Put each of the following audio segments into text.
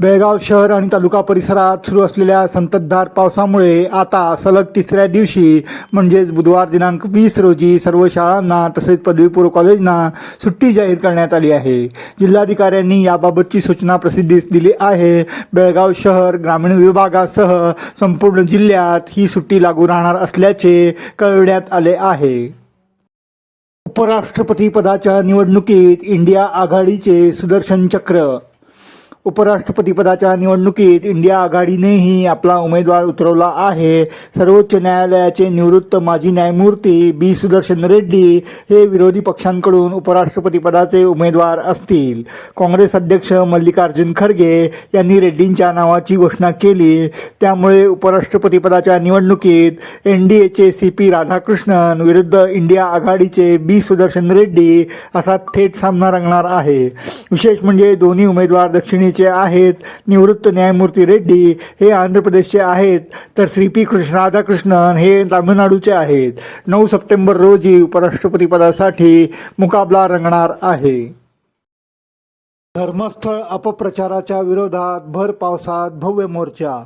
बेळगाव शहर आणि तालुका परिसरात सुरू असलेल्या संततधार पावसामुळे आता सलग तिसऱ्या दिवशी म्हणजेच बुधवार दिनांक वीस रोजी सर्व शाळांना तसेच पदवीपूर्व कॉलेजना सुट्टी जाहीर करण्यात आली आहे. जिल्हाधिकाऱ्यांनी याबाबतची सूचना प्रसिद्धीस दिली आहे. बेळगाव शहर ग्रामीण विभागासह संपूर्ण जिल्ह्यात ही सुट्टी लागू राहणार असल्याचे कळविण्यात आले आहे. उपराष्ट्रपती पदाच्या निवडणुकीत इंडिया आघाडीचे सुदर्शन चक्र उपराष्ट्रपती पदाच्या निवडणुकीत इंडिया आघाडीनेही आपला उमेदवार उतरवला आहे. सर्वोच्च न्यायालयाचे निवृत्त माजी न्यायमूर्ती बी. सुदर्शन रेड्डी हे विरोधी पक्षांकडून उपराष्ट्रपती पदाचे उमेदवार असतील. काँग्रेस अध्यक्ष मल्लिकार्जुन खरगे यांनी रेड्डींच्या नावाची घोषणा केली. त्यामुळे उपराष्ट्रपती पदाच्या निवडणुकीत एन डी एचे सी पी राधाकृष्णन विरुद्ध इंडिया आघाडीचे बी. सुदर्शन रेड्डी असा थेट सामना रंगणार आहे. विशेष म्हणजे दोन्ही उमेदवार दक्षिणी दक्षिणेचे आहेत निवृत्त न्यायमूर्ती रेड्डी हे आंध्र प्रदेशचे आहेत तर श्री पी कृष्ण राधाकृष्णन हे तामिळनाडूचे आहेत. नऊ सप्टेंबर रोजी उपराष्ट्रपती पदासाठी मुकाबला रंगणार आहे. धर्मस्थळ अपप्रचाराच्या विरोधात भर पावसात भव्य मोर्चा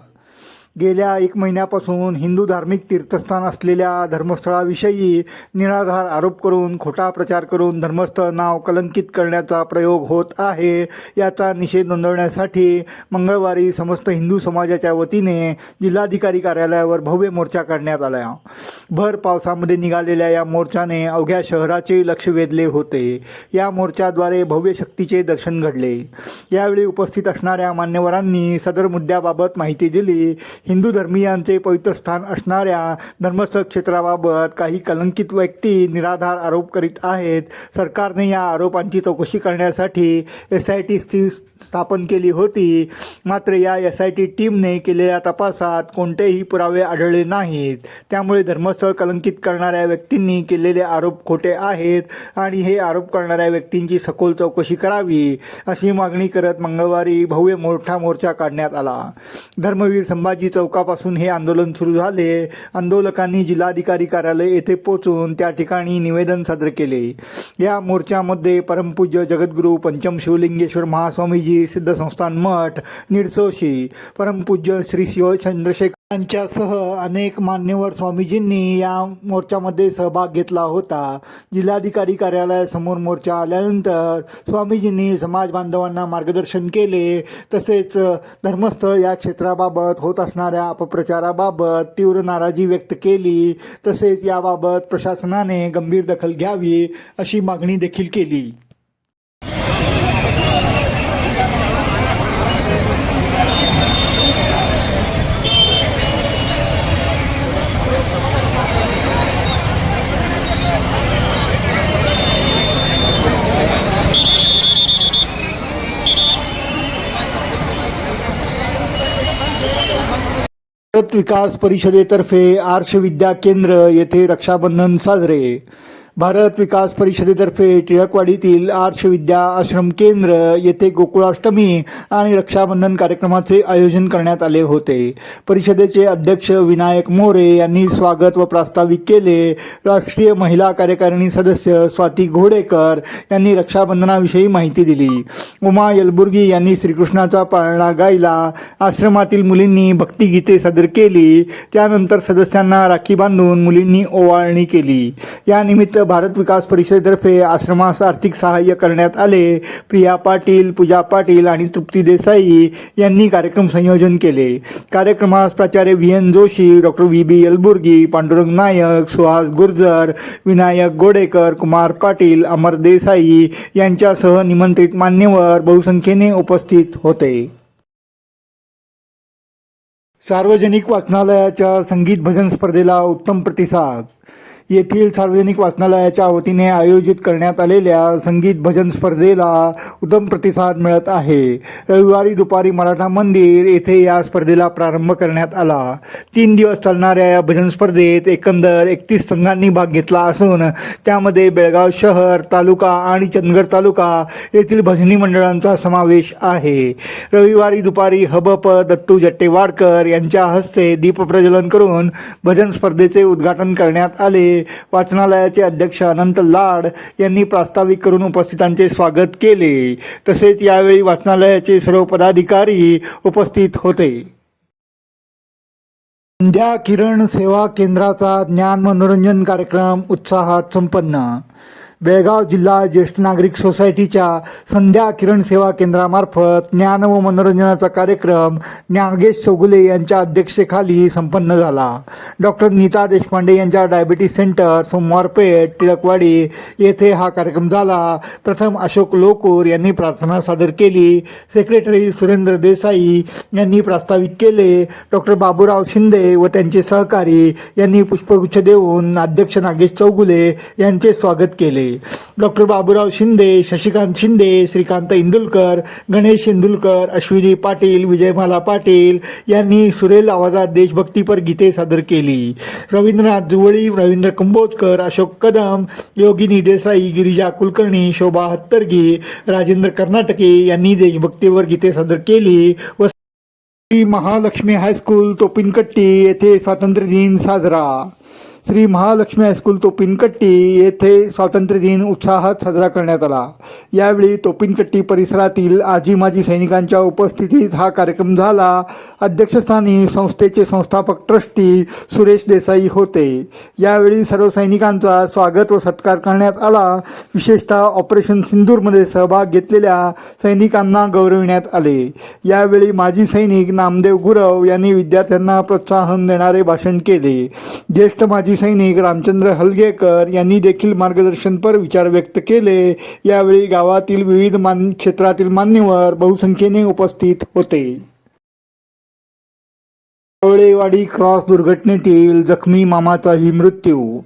गेल्या एक महिन्यापासून हिंदू धार्मिक तीर्थस्थान असलेल्या धर्मस्थळाविषयी निराधार आरोप करून खोटा प्रचार करून धर्मस्थळ नाव कलंकित करण्याचा प्रयोग होत आहे. याचा निषेध नोंदवण्यासाठी मंगळवारी समस्त हिंदू समाजाच्या वतीने जिल्हाधिकारी कार्यालयावर भव्य मोर्चा काढण्यात आला. भर पावसामध्ये निघालेल्या या मोर्चाने अवघ्या शहराचे लक्ष वेधले होते. या मोर्चाद्वारे भव्य शक्तीचे दर्शन घडले. यावेळी उपस्थित असणाऱ्या मान्यवरांनी सदर मुद्द्याबाबत माहिती दिली. हिंदू धर्मियांचे पवित्र स्थान असणाऱ्या धर्मस्थळ क्षेत्राबाबत काही कलंकित व्यक्ती निराधार आरोप करीत आहेत. सरकारने या आरोपांची चौकशी करण्यासाठी एस आय टी स्थापन केली होती. मात्र या एस आय टी टीमने केलेल्या तपासात कोणतेही पुरावे आढळले नाहीत. त्यामुळे धर्मस्थळ कलंकित करणाऱ्या व्यक्तींनी केलेले आरोप खोटे आहेत आणि हे आरोप करणाऱ्या व्यक्तींची सखोल चौकशी करावी अशी मागणी करत मंगळवारी भव्य मोठा मोर्चा काढण्यात आला. धर्मवीर संभाजी चौकापासून हे आंदोलन सुरू झाले. आंदोलकांनी जिल्हाधिकारी कार्यालय येथे पोहोचून त्या ठिकाणी निवेदन सादर केले. या मोर्चामध्ये परमपूज्य जगद्गुरू पंचम शिवलिंगेश्वर महास्वामीजी सिद्ध संस्थान मठ निडसोशी परमपूज्य श्री शिव चंद्रशेखर यांच्यासह अनेक मान्यवर स्वामीजींनी या मोर्चामध्ये सहभाग घेतला होता. जिल्हाधिकारी कार्यालयासमोर मोर्चा आल्यानंतर स्वामीजींनी समाज बांधवांना मार्गदर्शन केले. तसेच धर्मस्थळ या क्षेत्राबाबत होत असणाऱ्या अपप्रचाराबाबत तीव्र नाराजी व्यक्त केली. तसेच याबाबत प्रशासनाने गंभीर दखल घ्यावी अशी मागणी देखील केली. भारत विकास परिषदेतर्फे आर्ष विद्या केंद्र येथे रक्षाबंधन साजरे. भारत विकास परिषदेतर्फे टिळकवाडीतील आर्ष विद्या आश्रम केंद्र येथे गोकुळाष्टमी आणि रक्षाबंधन कार्यक्रमाचे आयोजन करण्यात आले होते. परिषदेचे अध्यक्ष विनायक मोरे यांनी स्वागत व प्रास्ताविक केले. राष्ट्रीय महिला कार्यकारिणी सदस्य स्वाती घोडेकर यांनी रक्षाबंधनाविषयी माहिती दिली. उमा यलबुर्गी यांनी श्रीकृष्णाचा पाळणा गायला. आश्रमातील मुलींनी भक्तिगीते सादर केली. त्यानंतर सदस्यांना राखी बांधून मुलींनी ओवाळणी केली. यानिमित्त भारत विकास परिषदेतर्फे आश्रमास आर्थिक सहाय्य करण्यात आले. प्रिया पाटील पूजा पाटील आणि तृप्ती देसाई यांनी कार्यक्रम संयोजन केले. कार्यक्रमास प्राचार्य V. N. Joshi doctor V. B. Yalburgi Pandurang Naik Suhas Gurjar Vinayak Godekar Kumar Patil Amar Desai यांच्यासह निमंत्रित मान्यवर बहुसंख्येने उपस्थित होते. सार्वजनिक वाचनालयाच्या संगीत भजन स्पर्धेला उत्तम प्रतिसाद येथील सार्वजनिक वाचनालयाच्या वतीने आयोजित करण्यात आलेल्या संगीत भजन स्पर्धेला उत्तम प्रतिसाद मिळत आहे. रविवारी दुपारी मराठा मंदिर येथे या स्पर्धेला प्रारंभ करण्यात आला. तीन दिवस चालणाऱ्या या भजन स्पर्धेत एकंदर एकतीस संघांनी भाग घेतला असून त्यामध्ये बेळगाव शहर तालुका आणि चंदगड तालुका येथील भजनी मंडळांचा समावेश आहे. रविवारी दुपारी हबप दत्तू जट्टेवाडकर यांच्या हस्ते दीपप्रज्वलन करून भजन स्पर्धेचे उद्घाटन करण्यात आले. वाचनालयाचे अध्यक्ष अनंत लाड यांनी प्रास्ताविक करून उपस्थितांचे स्वागत केले. तसेच यावेळी वाचनालयाचे सर्व पदाधिकारी उपस्थित होते. संध्या किरण सेवा केंद्राचा ज्ञान मनोरंजन कार्यक्रम उत्साहात संपन्न. बेळगाव जिल्हा ज्येष्ठ नागरिक सोसायटीच्या संध्या किरण सेवा केंद्रामार्फत ज्ञान व मनोरंजनाचा कार्यक्रम ज्ञागेश चौगुले यांच्या अध्यक्षतेखाली संपन्न झाला. डॉक्टर नीता देशपांडे यांच्या डायबिटीस सेंटर सोमवारपेठ टिळकवाडी येथे हा कार्यक्रम झाला. प्रथम अशोक लोकूर यांनी प्रार्थना सादर केली. सेक्रेटरी सुरेंद्र देसाई यांनी प्रास्ताविक केले. डॉक्टर बाबूराव शिंदे व त्यांचे सहकारी यांनी पुष्पगुच्छ देऊन अध्यक्ष नागेश चौगुले यांचे स्वागत केले. डॉक्टर बाबूराव शिंदे शशिकांत शिंदे श्रीकांत इंदुलकर गणेश इंदुलकर अश्विनी पाटील विजयमाला पाटील यांनी सुरेल आवाजात देशभक्तीपर गीते सादर केली. रवींद्रनाथ जुवळी रवींद्र कंबोजकर अशोक कदम योगिनी देसाई गिरिजा कुलकर्णी शोभा हत्तरगी राजेंद्र कर्नाटके यांनी देशभक्तीवर गीते सादर केली. व महालक्ष्मी हायस्कूल तोपिनकट्टी येथे स्वातंत्र्य दिन साजरा. श्री महालक्ष्मी हायस्कूल तोपिनकट्टी येथे स्वातंत्र्य दिन उत्साहात साजरा करण्यात आला. यावेळी तोपिनकट्टी परिसरातील आजी माजी सैनिकांच्या उपस्थितीत हा कार्यक्रम झाला. अध्यक्षस्थानी संस्थेचे संस्थापक ट्रस्टी सुरेश देसाई होते. यावेळी सर्व सैनिकांचा स्वागत व सत्कार करण्यात आला. विशेषतः ऑपरेशन सिंदूरमध्ये सहभाग घेतलेल्या सैनिकांना गौरविण्यात आले. यावेळी माजी सैनिक नामदेव गुरव यांनी विद्यार्थ्यांना प्रोत्साहन देणारे भाषण केले. ज्येष्ठ माजी सैनिक रामचंद्र हलगेकर यांनी देखील मार्गदर्शनपर विचार व्यक्त केले. यावेळी गावातील विविध मान क्षेत्रातील मान्यवर बहुसंख्येने उपस्थित होते. कवळेवाडी क्रॉस दुर्घटनेतील जखमी मामाचाही मृत्यू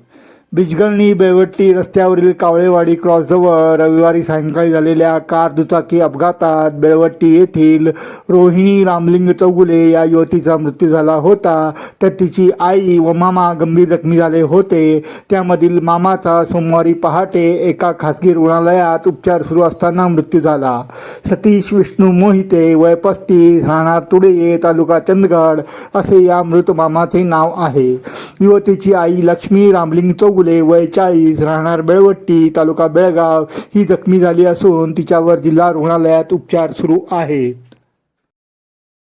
बिजगळणी बेळवट्टी रस्त्यावरील कावळेवाडी क्रॉसजवळ रविवारी सायंकाळी झालेल्या कार दुचाकी अपघातात बेळवट्टी येथील रोहिणी रामलिंग चौगुले या युवतीचा मृत्यू झाला होता. तर तिची आई व मामा गंभीर जखमी झाले होते. त्यामधील मामाचा सोमवारी पहाटे एका खासगी रुग्णालयात उपचार सुरू असताना मृत्यू झाला. सतीश विष्णू मोहिते वय पस्तीस राहणार तुडे तालुका चंदगड असे या मृत मामाचे नाव आहे. युवतीची आई लक्ष्मी रामलिंग चौगुले वय चाळीस राहणार बेळवट्टी तालुका बेळगाव. ही जखमी झाली असून तिच्यावर जिल्हा रुग्णालयात उपचार सुरू आहेत.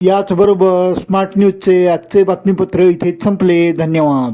याचबरोबर स्मार्ट न्यूजचे आजचे बातमीपत्र इथेच संपले. धन्यवाद.